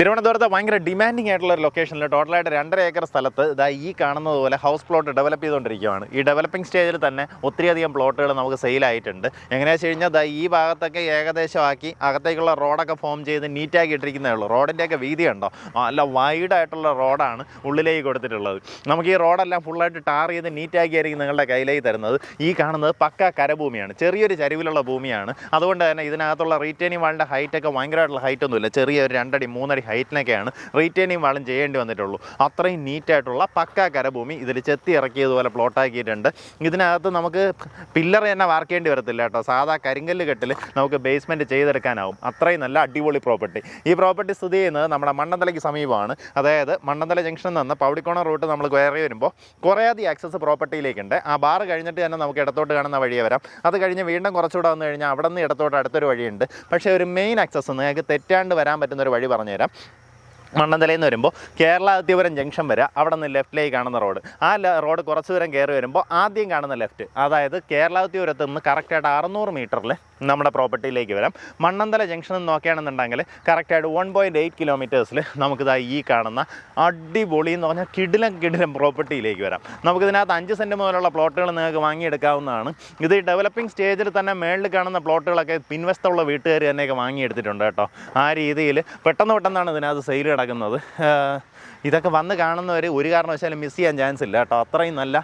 തിരുവനന്തപുരത്ത് ഭയങ്കര ഡിമാൻഡിങ് ആയിട്ടുള്ള ഒരു ലൊക്കേഷനിൽ ടോട്ടലായിട്ട് രണ്ടര ഏക്കർ സ്ഥലത്ത് ഇതാ ഈ കാണുന്നത് പോലെ ഹൗസ് പ്ലോട്ട് ഡെവലപ്പ് ചെയ്തുകൊണ്ടിരിക്കുകയാണ്. ഈ ഡെവലപ്പിംഗ് സ്റ്റേജിൽ തന്നെ ഒത്തിരിയധികം പ്ലോട്ടുകൾ നമുക്ക് സെയിലായിട്ടുണ്ട് എങ്ങനെയാണെന്ന് വെച്ച് കഴിഞ്ഞാൽ ദാ ഈ ഭാഗത്തൊക്കെ ഏകദേശമാക്കി അകത്തേക്കുള്ള റോഡൊക്കെ ഫോം ചെയ്ത് നീറ്റാക്കി ഇട്ടിരിക്കുന്നേ ഉള്ളൂ. റോഡിന്റെയൊക്കെ വീതി ഉണ്ടോ നല്ല വൈഡ് ആയിട്ടുള്ള റോഡാണ് ഉള്ളിലേക്ക് കൊടുത്തിട്ടുള്ളത്. നമുക്ക് ഈ റോഡെല്ലാം ഫുള്ളായിട്ട് ടാർ ചെയ്ത് നീറ്റാക്കിയായിരിക്കും നിങ്ങളുടെ കയ്യിലേക്ക് തരുന്നത്. ഈ കാണുന്നത് പക്ക കരഭൂമിയാണ്. ചെറിയൊരു ചരിവിലുള്ള ഭൂമിയാണ്. അതുകൊണ്ട് തന്നെ ഇതിനകത്തുള്ള റീറ്റേണിംഗ് വാളിന്റെ ഹൈറ്റൊക്കെ ഭയങ്കരമായിട്ടുള്ള ഹൈറ്റ് ഒന്നുമില്ല. ചെറിയ ഒരു രണ്ടടി മൂന്നടി ഹൈറ്റിനൊക്കെയാണ് റീറ്റെയിനിങ് വാളും ചെയ്യേണ്ടി വന്നിട്ടുള്ളൂ. അത്രയും നീറ്റായിട്ടുള്ള പക്ക കരഭൂമി ഇതിൽ ചെത്തി ഇറക്കിയതുപോലെ പ്ലോട്ടാക്കിയിട്ടുണ്ട്. ഇതിനകത്ത് നമുക്ക് പില്ലർ തന്നെ വാർക്കേണ്ടി വരത്തില്ല കേട്ടോ. സാധാ കരിങ്കല്ല് കെട്ടിൽ നമുക്ക് ബേസ്മെന്റ് ചെയ്തെടുക്കാനാവും. അത്രയും നല്ല അടിപൊളി പ്രോപ്പർട്ടി ഈ പ്രോപ്പർട്ടി സ്ഥിതി ചെയ്യുന്നത് നമ്മുടെ മണ്ണന്തലയ്ക്ക് സമീപമാണ്. അതായത് മണ്ണന്തല ജംഗ്ഷനിൽ നിന്ന് പൗടിക്കോണ റൂട്ട് നമ്മൾ കയറി വരുമ്പോൾ കുറേയധികം ആക്സസ് പ്രോപ്പർട്ടിയിലേക്കുണ്ട് ആ ബാർ കഴിഞ്ഞിട്ട് തന്നെ നമുക്ക് ഇടത്തോട്ട് കാണുന്ന വഴിയെ വരാം. അത് കഴിഞ്ഞ് വീണ്ടും കുറച്ചുകൂടെ വന്നു കഴിഞ്ഞാൽ അവിടെ നിന്ന് ഇടത്തോട്ട് അടുത്തൊരു വഴിയുണ്ട്. പക്ഷേ ഒരു മെയിൻ ആക്സസ് നിങ്ങൾക്ക് തെറ്റാണ്ട് വരാൻ പറ്റുന്ന ഒരു വഴി പറഞ്ഞുതരാം. മണ്ണന്തലയിൽ നിന്ന് വരുമ്പോൾ കേരള അതിപുരം ജംഗ്ഷൻ വരെ അവിടെ നിന്ന് ലെഫ്റ്റിലേക്ക് കാണുന്ന റോഡ് ആ റോഡ് കുറച്ച് ദൂരം കയറി വരുമ്പോൾ ആദ്യം കാണുന്ന ലെഫ്റ്റ് അതായത് കേരള കേരളാതിപുരത്ത് നിന്ന് കറക്റ്റായിട്ട് അറുന്നൂറ് മീറ്ററിൽ നമ്മുടെ പ്രോപ്പർട്ടിയിലേക്ക് വരാം. മണ്ണന്തല ജംഗ്ഷൻ നിന്ന് നോക്കുകയാണെന്നുണ്ടെങ്കിൽ കറക്റ്റായിട്ട് വൺ പോയിന്റ് എയ്റ്റ് കിലോമീറ്റേഴ്സിൽ നമുക്കിതാ ഈ കാണുന്ന അടിപൊളി എന്ന് പറഞ്ഞാൽ കിടിലം കിടിലം പ്രോപ്പർട്ടിയിലേക്ക് വരാം. നമുക്കിതിനകത്ത് അഞ്ച് സെന്റ് മുതലുള്ള പ്ലോട്ടുകൾ നിങ്ങൾക്ക് വാങ്ങിയെടുക്കാവുന്നതാണ്. ഇത് ഡെവലപ്പിംഗ് സ്റ്റേജിൽ തന്നെ മേളിൽ കാണുന്ന പ്ലോട്ടുകളൊക്കെ പിൻവശത്തുള്ള വീട്ടുകാർ തന്നെയൊക്കെ വാങ്ങിയെടുത്തിട്ടുണ്ട് കേട്ടോ. ആ രീതിയിൽ പെട്ടെന്ന് പെട്ടെന്നാണ് ഇതിനകത്ത് സെയിൽ കിടക്കുന്നത്. ഇതൊക്കെ വന്ന് കാണുന്നവർ ഒരു കാരണവശാലും മിസ് ചെയ്യാൻ ചാൻസ് ഇല്ല കേട്ടോ. അത്രയും നല്ല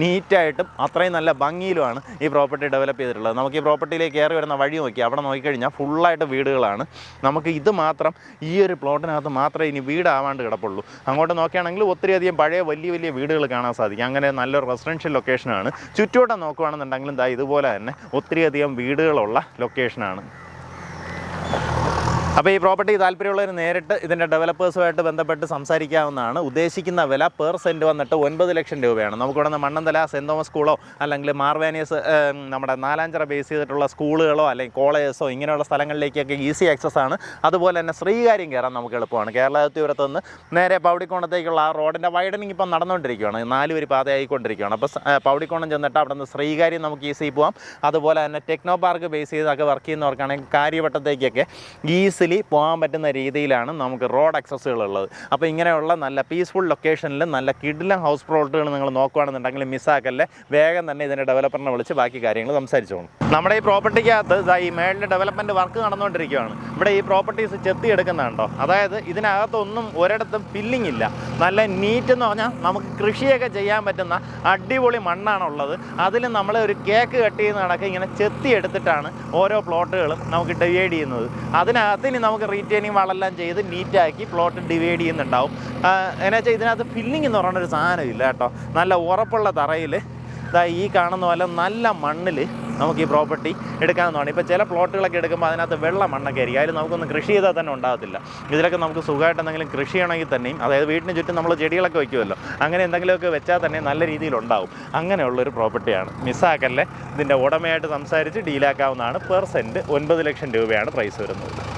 നീറ്റായിട്ടും അത്രയും നല്ല ഭംഗിയിലുമാണ് ഈ പ്രോപ്പർട്ടി ഡെവലപ്പ് ചെയ്തിട്ടുള്ളത്. നമുക്ക് ഈ പ്രോപ്പർട്ടിയിലേക്ക് കയറി വരുന്ന വഴി നോക്കി അവിടെ നോക്കിക്കഴിഞ്ഞാൽ ഫുള്ളായിട്ട് വീടുകളാണ്. നമുക്ക് ഇത് മാത്രം ഈ ഒരു പ്ലോട്ടിനകത്ത് മാത്രമേ ഇനി വീടാവാണ്ട് കിടപ്പുള്ളൂ. അങ്ങോട്ട് നോക്കുകയാണെങ്കിൽ ഒത്തിരിയധികം പഴയ വലിയ വലിയ വീടുകൾ കാണാൻ സാധിക്കും. അങ്ങനെ നല്ലൊരു റെസിഡൻഷ്യൽ ലൊക്കേഷനാണ് ചുറ്റോട്ടം നോക്കുകയാണെന്നുണ്ടെങ്കിലും ദാ ഇതുപോലെ തന്നെ ഒത്തിരിയധികം വീടുകളുള്ള ലൊക്കേഷനാണ് അപ്പോൾ ഈ പ്രോപ്പർട്ടി താല്പര്യമുള്ളവർ നേരിട്ട് ഇതിന്റെ ഡെവലപ്പേഴ്സുമായിട്ട് ബന്ധപ്പെട്ട് സംസാരിക്കാവുന്നതാണ്. ഉദ്ദേശിക്കുന്ന വില പെർ സെന്റ് വന്നിട്ട് ഒൻപത് ലക്ഷം രൂപയാണ്. നമുക്കിവിടെ നിന്ന് മണ്ണന്തല സെന്റ് തോമസ് സ്കൂളോ അല്ലെങ്കിൽ മാർവാനിയസ് നമ്മുടെ നാലാഞ്ചിറ ബേസ് ചെയ്തിട്ടുള്ള സ്കൂളുകളോ അല്ലെങ്കിൽ കോളേജസോ ഇങ്ങനെയുള്ള സ്ഥലങ്ങളിലേക്കൊക്കെ ഈസി ആക്സസ് ആണ്. അതുപോലെ തന്നെ ശ്രീകാര്യം കയറാൻ നമുക്ക് എളുപ്പമാണ്. കേരളത്തിപുരത്ത് നിന്ന് നേരെ പൗടിക്കോണത്തേക്കുള്ള ആ റോഡിന്റെ വൈഡനിങ് ഇപ്പം നടന്നുകൊണ്ടിരിക്കുകയാണ്. നാല് വരി പാതയായിക്കൊണ്ടിരിക്കുകയാണ്. അപ്പോൾ പൗടിക്കോണം ചെന്നിട്ട് അവിടെ നിന്ന് ശ്രീകാര്യം നമുക്ക് ഈസി പോവാം. അതുപോലെ തന്നെ ടെക്നോ പാർക്ക് ബേസ് ചെയ്തൊക്കെ വർക്ക് ചെയ്യുന്നവർക്കാണെങ്കിൽ കാര്യവട്ടത്തേക്കൊക്കെ ഈസിലി പോകാൻ പറ്റുന്ന രീതിയിലാണ് നമുക്ക് റോഡ് അക്സസ്സുകൾ ഉള്ളത് അപ്പോൾ ഇങ്ങനെയുള്ള നല്ല പീസ്ഫുൾ ലൊക്കേഷനിൽ നല്ല കിഡിലം ഹൗസ് പ്ലോട്ടുകൾ നിങ്ങൾ നോക്കുകയാണെന്നുണ്ടെങ്കിൽ മിസ്സാക്കല്ലേ വേഗം തന്നെ ഇതിന്റെ ഡെവലപ്പറിനെ വിളിച്ച് ബാക്കി കാര്യങ്ങൾ സംസാരിച്ചോളും. നമ്മുടെ ഈ പ്രോപ്പർട്ടിക്കകത്ത് ഈ മേളിന്റെ ഡെവലപ്മെന്റ് വർക്ക് നടന്നുകൊണ്ടിരിക്കുകയാണ്. ഇവിടെ ഈ പ്രോപ്പർട്ടീസ് ചെത്തി എടുക്കുന്നുണ്ടോ അതായത് ഇതിനകത്തൊന്നും ഒരിടത്തും ഫില്ലിംഗ് ഇല്ല. നല്ല നീറ്റ് എന്ന് പറഞ്ഞാൽ നമുക്ക് കൃഷിയൊക്കെ ചെയ്യാൻ പറ്റുന്ന അടിപൊളി മണ്ണാണുള്ളത്. അതിൽ നമ്മൾ ഒരു കേക്ക് കട്ട് ചെയ്യുന്ന കണക്ക് ഇങ്ങനെ ചെത്തി എടുത്തിട്ടാണ് ഓരോ പ്ലോട്ടുകളും നമുക്ക് ഡിവൈഡ് ചെയ്യുന്നത്. അതിനകത്ത് നമുക്ക് റീറ്റെയിനിങ് വളെല്ലാം ചെയ്ത് നീറ്റാക്കി പ്ലോട്ട് ഡിവൈഡ് ചെയ്യുന്നുണ്ടാവും. എന്നു വെച്ചാൽ ഇതിനകത്ത് ഫില്ലിംഗ് എന്ന് പറയുന്ന ഒരു ഇല്ല കേട്ടോ. നല്ല ഉറപ്പുള്ള തറയിൽ ഇതാ ഈ കാണുന്ന പോലെ നല്ല മണ്ണിൽ നമുക്ക് ഈ പ്രോപ്പർട്ടി എടുക്കാവുന്നതാണ് ഇപ്പോൾ ചില പ്ലോട്ടുകളൊക്കെ എടുക്കുമ്പോൾ അതിനകത്ത് വെള്ള മണ്ണൊക്കെ ആയിരിക്കും. അതിൽ നമുക്കൊന്ന് കൃഷി ചെയ്താൽ തന്നെ ഉണ്ടാകത്തില്ല. ഇതിലൊക്കെ നമുക്ക് സുഖമായിട്ട് എന്തെങ്കിലും കൃഷി ചെയ്യണമെങ്കിൽ തന്നെയും അതായത് വീടിന് ചുറ്റും നമ്മൾ ചെടികളൊക്കെ വയ്ക്കുമല്ലോ അങ്ങനെ എന്തെങ്കിലുമൊക്കെ വെച്ചാൽ തന്നെ നല്ല രീതിയിൽ ഉണ്ടാവും. അങ്ങനെയുള്ളൊരു പ്രോപ്പർട്ടിയാണ് മിസ്സാക്കല്ലേ? ഇതിന്റെ ഉടമയായിട്ട് സംസാരിച്ച് ഡീലാക്കാവുന്നതാണ് പെർ സെന്റ് ഒൻപത് ലക്ഷം രൂപയാണ് പ്രൈസ് വരുന്നത്.